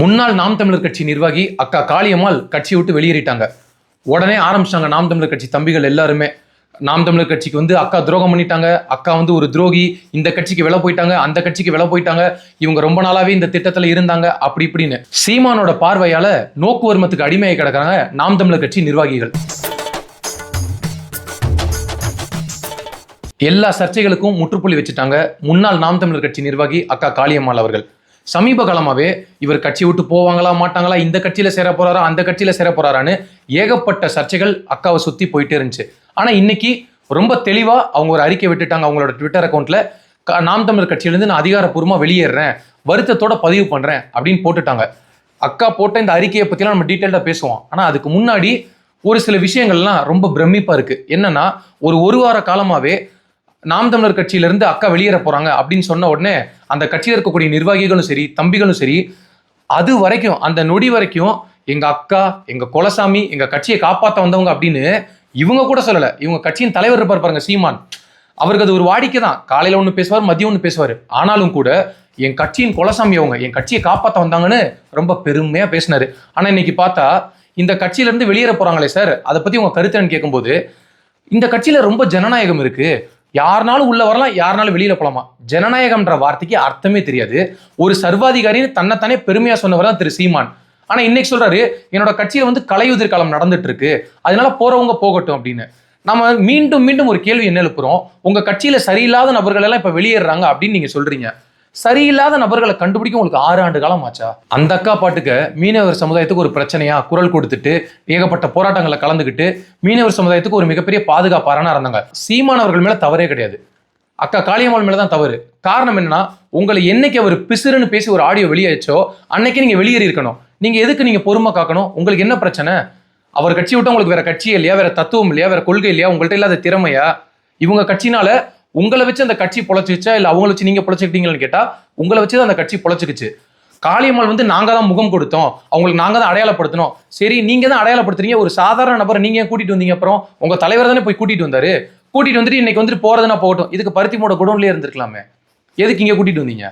முன்னாள் நாம் தமிழர் கட்சி நிர்வாகி அக்கா காளியம்மாள் கட்சியை விட்டு வெளியேறிட்டாங்க. உடனே ஆரம்பிச்சிட்டாங்க நாம் தமிழர் கட்சி தம்பிகள் எல்லாருமே. நாம் தமிழர் கட்சிக்கு வந்து அக்கா துரோகம் பண்ணிட்டாங்க. அக்கா வந்து ஒரு துரோகி. இந்த கட்சிக்கு வெலை போயிட்டாங்க. அந்த கட்சிக்கு வெலை போயிட்டாங்க. இவங்க ரொம்ப நாளாவே இந்த திட்டத்துல இருந்தாங்க. அப்படி இப்படின்னு சீமானோட பார்வையால நோக்குவர்மத்துக்கு அடிமையை கிடக்குறாங்க நாம் தமிழர் கட்சி நிர்வாகிகள். எல்லா சர்ச்சைகளுக்கும் முற்றுப்புள்ளி வச்சுட்டாங்க முன்னாள் நாம் தமிழர் கட்சி நிர்வாகி அக்கா காளியம்மாள் அவர்கள். சமீப காலமாகவே இவர் கட்சி விட்டு போவாங்களா மாட்டாங்களா இந்த கட்சியில் சேர போகிறாரா அந்த கட்சியில் சேர போகிறாரான்னு ஏகப்பட்ட சர்ச்சைகள் அக்காவை சுற்றி போயிட்டே இருந்துச்சு. ஆனால் இன்னைக்கு ரொம்ப தெளிவாக அவங்க ஒரு அறிக்கை விட்டுட்டாங்க அவங்களோட ட்விட்டர் அக்கௌண்ட்டில் க- நாம் தமிழர் கட்சியிலேருந்து நான் அதிகாரப்பூர்வமாக வெளியேறேன் வருத்தத்தோட பதிவு பண்ணுறேன் அப்படின்னு போட்டுட்டாங்க. அக்கா போட்ட இந்த அறிக்கையை பற்றிலாம் நம்ம டீட்டெயிலாக பேசுவோம். ஆனால் அதுக்கு முன்னாடி ஒரு சில விஷயங்கள்லாம் ரொம்ப பிரமிப்பாக இருக்குது என்னென்னா ஒரு ஒரு வார காலமாகவே நாம் தமிழர் கட்சியிலேருந்து அக்கா வெளியேற போகிறாங்க அப்படின்னு சொன்ன உடனே அந்த கட்சியில் இருக்கக்கூடிய நிர்வாகிகளும் சரி தம்பிகளும் சரி அது வரைக்கும் அந்த நொடி வரைக்கும் எங்கள் அக்கா எங்கள் குலசாமி எங்கள் கட்சியை காப்பாற்ற வந்தவங்க அப்படின்னு இவங்க கூட சொல்லலை. இவங்க கட்சியின் தலைவர் இருப்பார் பாருங்க சீமான். அவருக்கு அது ஒரு வாடிக்கை தான். காலையில் ஒன்று பேசுவார் மதியம் ஒன்று பேசுவார். ஆனாலும் கூட என் கட்சியின் குலசாமி அவங்க என் கட்சியை காப்பாற்ற வந்தாங்கன்னு ரொம்ப பெருமையாக பேசினார். ஆனால் இன்னைக்கு பார்த்தா இந்த கட்சியிலேருந்து வெளியேற போகிறாங்களே சார். அதை பற்றி உங்கள் கருத்துன்னு கேட்கும்போது இந்த கட்சியில் ரொம்ப ஜனநாயகம் இருக்குது யாருனாலும் உள்ள வரலாம் யாருனாலும் வெளியில போலாமா? ஜனநாயகம்ன்ற வார்த்தைக்கு அர்த்தமே தெரியாது. ஒரு சர்வாதிகாரின்னு தன்னைத்தானே பெருமையா சொன்னவர் தான் திரு சீமான். ஆனா இன்னைக்கு சொல்றாரு என்னோட கட்சியில வந்து கலையுதிர் காலம் நடந்துட்டு இருக்கு அதனால போறவங்க போகட்டும் அப்படின்னு. நம்ம மீண்டும் மீண்டும் ஒரு கேள்வி என்ன எழுப்புறோம்? உங்க கட்சியில சரியில்லாத நபர்கள் எல்லாம் இப்ப வெளியேறாங்க அப்படின்னு நீங்க சொல்றீங்க. சரியில்லாத நபர்களை கண்டுபிடிக்க உங்களுக்கு ஆறு ஆண்டு காலம் ஆச்சா? அந்த அக்கா பாட்டுக்கு மீனவர் சமுதாயத்துக்கு ஒரு பிரச்சனையா குரல் கொடுத்துட்டு ஏகப்பட்ட போராட்டங்களை கலந்துக்கிட்டு மீனவர் சமுதாயத்துக்கு ஒரு மிகப்பெரிய பாதுகாப்பாரனா இருந்தாங்க. சீமானவர்கள் மேல தவறே கிடையாது. அக்கா காளியம்மாள் மேல தான் தவறு. காரணம் என்னன்னா உங்களை என்னைக்கு அவர் பிசுறுன்னு பேசி ஒரு ஆடியோ வெளியேச்சோ அன்னைக்கு நீங்க வெளியேறி இருக்கணும். நீங்க எதுக்கு நீங்க பொறுமை காக்கணும்? உங்களுக்கு என்ன பிரச்சனை? அவர் கட்சி விட்டு உங்களுக்கு வேற கட்சியே இல்லையா? வேற தத்துவம் இல்லையா? வேற கொள்கை இல்லையா? உங்கள்கிட்ட இல்லாத திறமையா? இவங்க கட்சினால உங்களை வச்சு அந்த கட்சி பொழைச்சிச்சா? இல்லை அவங்கள வச்சு நீங்கள் பொழைச்சிக்கிட்டீங்கன்னு கேட்டால் உங்களை வச்சு தான் அந்த கட்சி பொழைச்சிக்கிச்சு. காளியம்மாள் வந்து நாங்கள் தான் முகம் கொடுத்தோம். அவங்களுக்கு நாங்கள் தான் அடையாளப்படுத்தணும். சரி நீங்கள் தான் அடையாளப்படுத்துறீங்க. ஒரு சாதாரண நபரை நீங்கள் கூட்டிகிட்டு வந்தீங்க அப்புறம்? உங்கள் தலைவர் தானே போய் கூட்டிகிட்டு வந்தார். கூட்டிகிட்டு வந்துட்டு இன்னைக்கு வந்துட்டு போகிறதுனா போகட்டும். இதுக்கு பருத்தி மூட குடோன்லயே இருந்திருக்கலாமே. எதுக்கு இங்கே கூட்டிகிட்டு வந்தீங்க?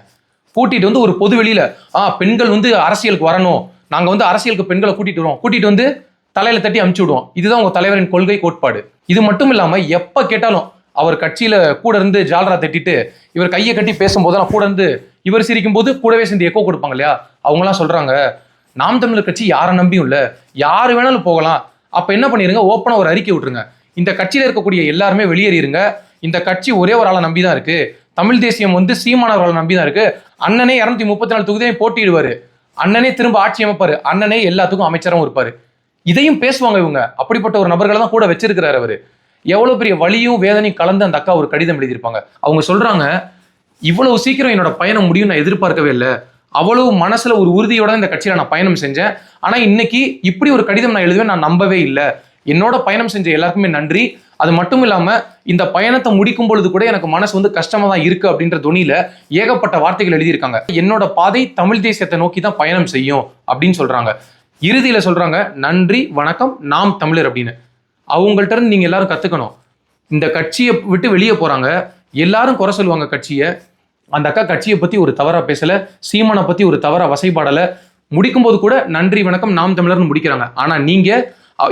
கூட்டிகிட்டு வந்து ஒரு பொது வெளியில் ஆ பெண்கள் வந்து அரசியலுக்கு வரணும். நாங்கள் வந்து அரசியலுக்கு பெண்களை கூட்டிகிட்டு வரோம். கூட்டிகிட்டு வந்து தலையில் தட்டி அமுச்சு விடுவோம். இதுதான் உங்கள் தலைவரின் கொள்கை கோட்பாடு. இது மட்டும் இல்லாமல் எப்போ கேட்டாலும் அவர் கட்சியில கூட இருந்து ஜால்ரா தட்டிட்டு இவர் கையை கட்டி பேசும்போதெல்லாம் கூட இருந்து இவர் சிரிக்கும் போது கூடவே சேர்ந்து எக்கோ கொடுப்பாங்க இல்லையா? அவங்களாம் சொல்றாங்க நாம் தமிழர் கட்சி யாரை நம்பியும் இல்லை. யார் வேணாலும் போகலாம். அப்போ என்ன பண்ணிருங்க? ஓப்பனாக ஒரு அறிக்கை விட்டுருங்க. இந்த கட்சியில் இருக்கக்கூடிய எல்லாருமே வெளியேறிடுங்க இந்த கட்சி ஒரே ஒரு ஆளை நம்பி தான் இருக்கு. தமிழ் தேசியம் வந்து சீமானவர்களை நம்பி தான் இருக்கு. அண்ணனே இரநூத்தி முப்பத்தி நாலு தொகுதியும் போட்டியிடுவாரு. அண்ணனே திரும்ப ஆட்சி அமைப்பாரு. அண்ணனே எல்லாத்துக்கும் அமைச்சரும் இருப்பாரு. இதையும் பேசுவாங்க இவங்க. அப்படிப்பட்ட ஒரு நபர்களை தான் கூட வச்சிருக்கிறாரு அவரு. எவ்வளவு பெரிய வலியும் வேதனையும் கலந்து அந்த அக்கா ஒரு கடிதம் எழுதியிருப்பாங்க. அவங்க சொல்றாங்க இவ்வளவு சீக்கிரம் என்னோட பயணம் முடியும் நான் எதிர்பார்க்கவே இல்லை. அவ்வளவு மனசுல ஒரு உறுதியோட இந்த கட்சியில நான் பயணம் செஞ்சேன். ஆனா இன்னைக்கு இப்படி ஒரு கடிதம் நான் எழுதுவேன் நான் நம்பவே இல்லை. என்னோட பயணம் செஞ்ச எல்லாருக்குமே நன்றி. அது மட்டும் இல்லாம இந்த பயணத்தை முடிக்கும் பொழுது கூட எனக்கு மனசு வந்து கஷ்டமா தான் இருக்கு அப்படின்ற துணியில ஏகப்பட்ட வார்த்தைகள் எழுதியிருக்காங்க. என்னோட பாதை தமிழ் தேசியத்தை நோக்கி தான் பயணம் செய்யும் அப்படின்னு சொல்றாங்க. இறுதியில சொல்றாங்க நன்றி வணக்கம் நாம் தமிழர் அப்படின்னு. அவங்கள்ட்ட இருந்து நீங்கள் எல்லாரும் கற்றுக்கணும் இந்த கட்சியை விட்டு வெளியே போகிறாங்க எல்லாரும் குறை சொல்லுவாங்க கட்சியை. அந்த அக்கா கட்சியை பற்றி ஒரு தவறாக பேசலை. சீமானை பற்றி ஒரு தவறாக வசைப்பாடலை முடிக்கும் போது கூட நன்றி வணக்கம் நாம் தமிழர்னு முடிக்கிறாங்க. ஆனால் நீங்கள்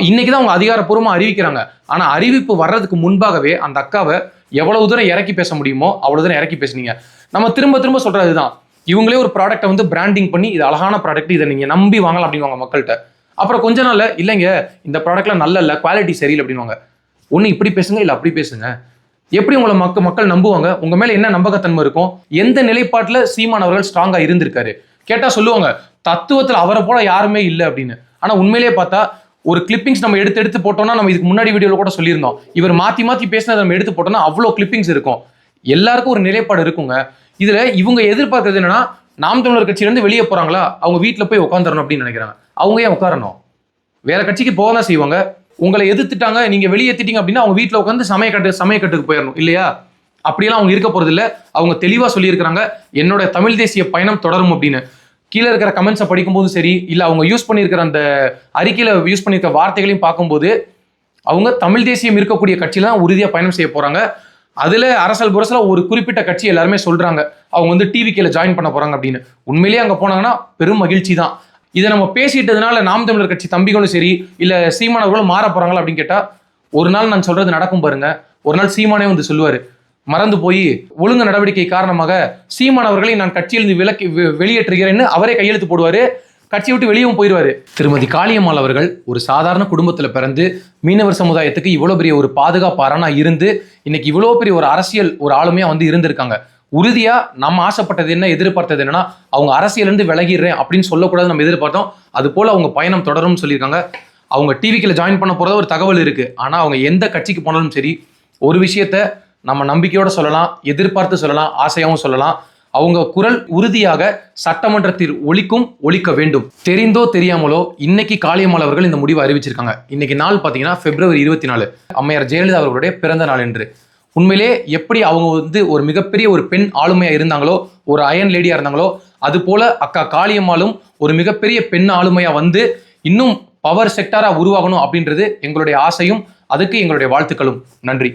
இன்னைக்கு தான் அவங்க அதிகாரப்பூர்வமாக அறிவிக்கிறாங்க. ஆனால் அறிவிப்பு வர்றதுக்கு முன்பாகவே அந்த அக்காவை எவ்வளவு தூரம் இறக்கி பேச முடியுமோ அவ்வளவு தூரம் இறக்கி பேசுனீங்க. நம்ம திரும்ப திரும்ப சொல்றது இதுதான். இவங்களே ஒரு ப்ராடக்ட்டை வந்து பிராண்டிங் பண்ணி இது அழகான ப்ராடக்ட் இதை நீங்க நம்பி வாங்கலாம் அப்படிங்குவாங்க மக்கள்கிட்ட. அப்புறம் கொஞ்ச நாள் இல்லைங்க இந்த ப்ராடக்ட்லாம் நல்ல இல்லை குவாலிட்டி சரியில்லை அப்படின்வாங்க ஒன்று இப்படி பேசுங்க இல்லை அப்படி பேசுங்க. எப்படி உங்களை மக்கள் மக்கள் நம்புவாங்க? உங்கள் மேலே என்ன நம்பகத்தன்மை இருக்கும் எந்த நிலைப்பாட்டில் சீமான் அவர்கள் ஸ்ட்ராங்காக இருந்திருக்காரு? கேட்டால் சொல்லுவாங்க தத்துவத்தில் அவரை போல யாருமே இல்லை அப்படின்னு. ஆனால் உண்மையிலேயே பார்த்தா ஒரு கிளிப்பிங்ஸ் நம்ம எடுத்து எடுத்து போட்டோம்னா நம்ம இதுக்கு முன்னாடி வீடியோவில் கூட சொல்லியிருந்தோம். இவர் மாற்றி மாற்றி பேசினதை நம்ம எடுத்து போட்டோம்னா அவ்வளோ கிளிப்பிங்ஸ் இருக்கும். எல்லாருக்கும் ஒரு நிலைப்பாடு இருக்குங்க. இதில் இவங்க எதிர்பார்க்கறது என்னன்னா நாம் தமிழர் கட்சியிலேருந்து வெளியே போகிறாங்களா அவங்க வீட்டில் போய் உட்காந்துடணும் அப்படின்னு நினைக்கிறாங்க. அவங்க ஏன் உட்காரணும்? வேற கட்சிக்கு போக தான் செய்வாங்க. உங்களை எதிர்த்துட்டாங்க நீங்க வெளியேற்றிட்டீங்க அப்படின்னா அவங்க வீட்டில் உட்காந்து சமைய கட்டு சமய கட்டுக்கு போயிடணும் இல்லையா? அப்படியெல்லாம் அவங்க இருக்க போகிறதில்ல அவங்க தெளிவாக சொல்லியிருக்கிறாங்க என்னோட தமிழ் தேசிய பயணம் தொடரும் அப்படின்னு. கீழே இருக்கிற கமெண்ட்ஸை படிக்கும்போது சரி இல்லை அவங்க யூஸ் பண்ணியிருக்கிற அந்த அறிக்கையில் யூஸ் பண்ணியிருக்க வார்த்தைகளையும் பார்க்கும்போது அவங்க தமிழ் தேசியம் இருக்கக்கூடிய கட்சியில் தான் உறுதியாக பயணம் செய்ய போகிறாங்க அதில் அரசல் புரசல ஒரு குறிப்பிட்ட கட்சி எல்லாருமே சொல்கிறாங்க அவங்க வந்து டிவிக்கில் ஜாயின் பண்ண போகிறாங்க அப்படின்னு. உண்மையிலேயே அங்கே போனாங்கன்னா பெரும் மகிழ்ச்சி தான். இதை நம்ம பேசிட்டதுனால நாம் தமிழர் கட்சி தம்பிகளும் சரி இல்லை சீமானவர்களும் மாற போகிறாங்களா அப்படின்னு கேட்டால் ஒரு நாள் நான் சொல்கிறது நடக்கும் பாருங்க. ஒரு நாள் சீமானே வந்து சொல்லுவார். மறந்து போய் ஒழுங்கு நடவடிக்கை காரணமாக சீமானவர்களை நான் கட்சியிலிருந்து விலக்கி வெ- வெளியேற்றுகிறேன்னு அவரே கையெழுத்து போடுவார். கட்சி விட்டு வெளியவும் போயிடுவாரு. திருமதி காளியம்மாள் அவர்கள் ஒரு சாதாரண குடும்பத்துல பிறந்து மீனவர் சமுதாயத்துக்கு இவ்வளோ பெரிய ஒரு பாதுகாப்பு அரணா இருந்து இன்னைக்கு இவ்வளோ பெரிய ஒரு அரசியல் ஒரு ஆளுமையா வந்து இருந்திருக்காங்க. உறுதியா நம்ம ஆசைப்பட்டது என்ன எதிர்பார்த்தது என்னன்னா அவங்க அரசியல இருந்து விலகிடுறேன் அப்படின்னு சொல்லக்கூடாது நம்ம எதிர்பார்த்தோம். அது போல அவங்க பயணம் தொடரும்னு சொல்லியிருக்காங்க. அவங்க டிவிக்கில் ஜாயின் பண்ண போகிறத ஒரு தகவல் இருக்கு. ஆனா அவங்க எந்த கட்சிக்கு போனாலும் சரி ஒரு விஷயத்த நம்ம நம்பிக்கையோட சொல்லலாம் எதிர்பார்த்து சொல்லலாம் ஆசையாகவும் சொல்லலாம். அவங்க குரல் உறுதியாக சட்டமன்றத்தில் ஒழிக்கும் ஒழிக்க வேண்டும். தெரிந்தோ தெரியாமலோ இன்னைக்கு காளியம்மாள் அவர்கள் இந்த முடிவை அறிவிச்சிருக்காங்க. இன்னைக்கு நாள் பார்த்தீங்கன்னா பிப்ரவரி இருபத்தி நாலு அம்மையார் ஜெயலலிதா அவர்களுடைய பிறந்த நாள் என்று. உண்மையிலே எப்படி அவங்க வந்து ஒரு மிகப்பெரிய ஒரு பெண் ஆளுமையா இருந்தாங்களோ ஒரு அயன் லேடியா இருந்தாங்களோ அது போல அக்கா காளியம்மாளும் ஒரு மிகப்பெரிய பெண் ஆளுமையா வந்து இன்னும் பவர் செக்டாரா உருவாகணும் அப்படின்றது எங்களுடைய ஆசையும் அதுக்கு எங்களுடைய வாழ்த்துக்களும். நன்றி.